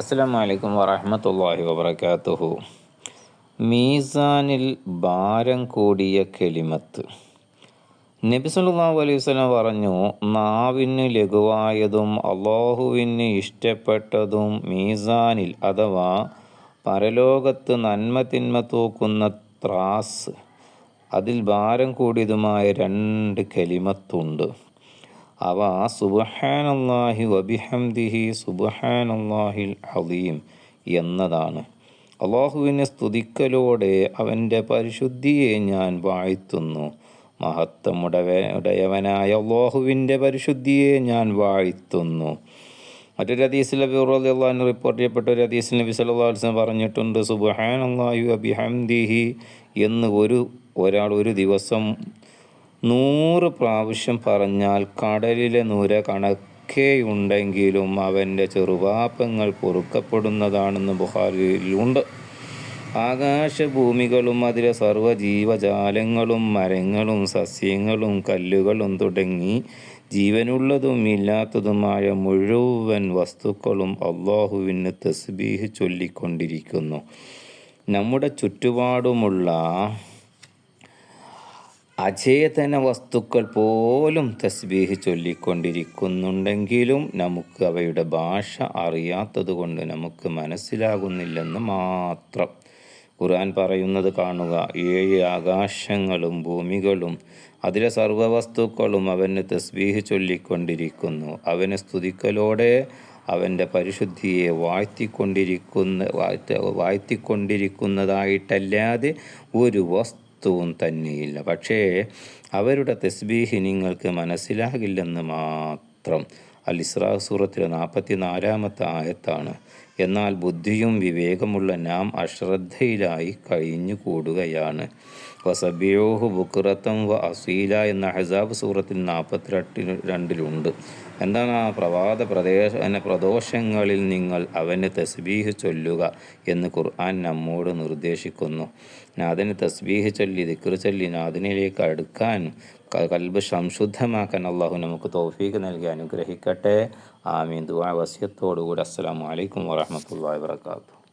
അസ്സാം വലൈക്കും വറഹമത്തല്ലാഹി വബർക്കാത്തുഹു മീസാനിൽ ഭാരം കൂടിയ കെളിമത്ത് നബി സല്ലല്ലാഹു അലൈഹി വസല്ലം പറഞ്ഞു നാവിന് ലഘുവായതും അള്ളാഹുവിന് ഇഷ്ടപ്പെട്ടതും മീസാനിൽ അഥവാ പരലോകത്ത് നന്മ തിന്മ തൂക്കുന്ന ത്രാസ് അതിൽ ഭാരം കൂടിയതുമായ രണ്ട് കെലിമത്തുണ്ട്. അവ സുബഹാനല്ലാഹി വബിഹംദിഹി സുബഹാനല്ലാഹിൽ അലീം എന്നതാണ്. അള്ളാഹുവിനെ സ്തുതിക്കലോടെ അവന്റെ പരിശുദ്ധിയെ ഞാൻ വാഴ്ത്തുന്നു. മഹത്വമുടവനായ അള്ളാഹുവിന്റെ പരിശുദ്ധിയെ ഞാൻ വാഴ്ത്തുന്നു. മറ്റൊരു ഹദീസിൽ അള്ളാഹിന് റിപ്പോർട്ട് ചെയ്യപ്പെട്ട ഒരു ഹദീസിൽ നബി വസല്ലം പറഞ്ഞിട്ടുണ്ട് സുബഹാൻ അള്ളാഹു അബിഹംദിഹി എന്ന് ഒരു ഒരാൾ ഒരു ദിവസം നൂറ് പ്രാവശ്യം പറഞ്ഞാൽ കടലിലെ നുര കണക്കേയുണ്ടെങ്കിലും അവന്റെ ചെറുപാപ്പങ്ങൾ പൊറുക്കപ്പെടുന്നതാണെന്ന് ബുഹാരിയിലുണ്ട് ആകാശഭൂമികളും അതിലെ സർവജീവജാലങ്ങളും മരങ്ങളും സസ്യങ്ങളും കല്ലുകളും തുടങ്ങി ജീവനുള്ളതും ഇല്ലാത്തതുമായ മുഴുവൻ വസ്തുക്കളും അള്ളാഹുവിന് തസ്ബീഹ് ചൊല്ലിക്കൊണ്ടിരിക്കുന്നു. നമ്മുടെ ചുറ്റുപാടുമുള്ള അചേതന വസ്തുക്കൾ പോലും തസ്ബീഹ് ചൊല്ലിക്കൊണ്ടിരിക്കുന്നുണ്ടെങ്കിലും നമുക്ക് അവയുടെ ഭാഷ അറിയാത്തത് കൊണ്ട് നമുക്ക് മനസ്സിലാകുന്നില്ലെന്ന് മാത്രം. ഖുർആൻ പറയുന്നത് കാണുക ഏഴ് ആകാശങ്ങളും ഭൂമികളും അതിലെ സർവവസ്തുക്കളും അവന് തസ്ബീഹ് ചൊല്ലിക്കൊണ്ടിരിക്കുന്നു. അവനെ സ്തുതിക്കലോടെ അവന്റെ പരിശുദ്ധിയെ വാഴ്ത്തിക്കൊണ്ടിരിക്കുന്ന വാഴ്ത്തിക്കൊണ്ടിരിക്കുന്നതായിട്ടല്ലാതെ ഒരു വസ്തു വസ്തുവും തന്നെയില്ല പക്ഷേ അവരുടെ തസ്ബീഹ് നിങ്ങൾക്ക് മനസ്സിലാകില്ലെന്ന് മാത്രം അൽ ഇസ്രാ സൂറത്തിലെ നാൽപ്പത്തി നാലാമത്തെ ആയത്താണ്. എന്നാൽ ബുദ്ധിയും വിവേകമുള്ള നാം അശ്രദ്ധയിലായി കഴിഞ്ഞു കൂടുകയാണ് വസബിയോഹു ബുക്കുറത്തം വ അസീല എന്ന ഹസാബ് സൂറത്തിൽ നാൽപ്പത്തിരട്ടി രണ്ടിലുണ്ട് എന്താണ് ആ പ്രവാദ പ്രദേശ പ്രദോഷങ്ങളിൽ നിങ്ങൾ അവനെ തസ്ബീഹ് ചൊല്ലുക എന്ന് ഖുർആൻ നമ്മോട് നിർദ്ദേശിക്കുന്നു. നാഥന് തസ്ബീഹ് ചൊല്ലി ദിക്ർ ചൊല്ലി നാഥനിലേക്ക് അടുക്കാൻ കൽബ് സംശുദ്ധമാക്കാൻ അള്ളാഹു നമുക്ക് തോഫീക്ക് നൽകി അനുഗ്രഹിക്കട്ടെ. ആമീൻ. ദുആ വസ്യത്തോടുകൂടി അസ്സലാമു അലൈക്കും വാഹമത്തല്ലാ വാത്തു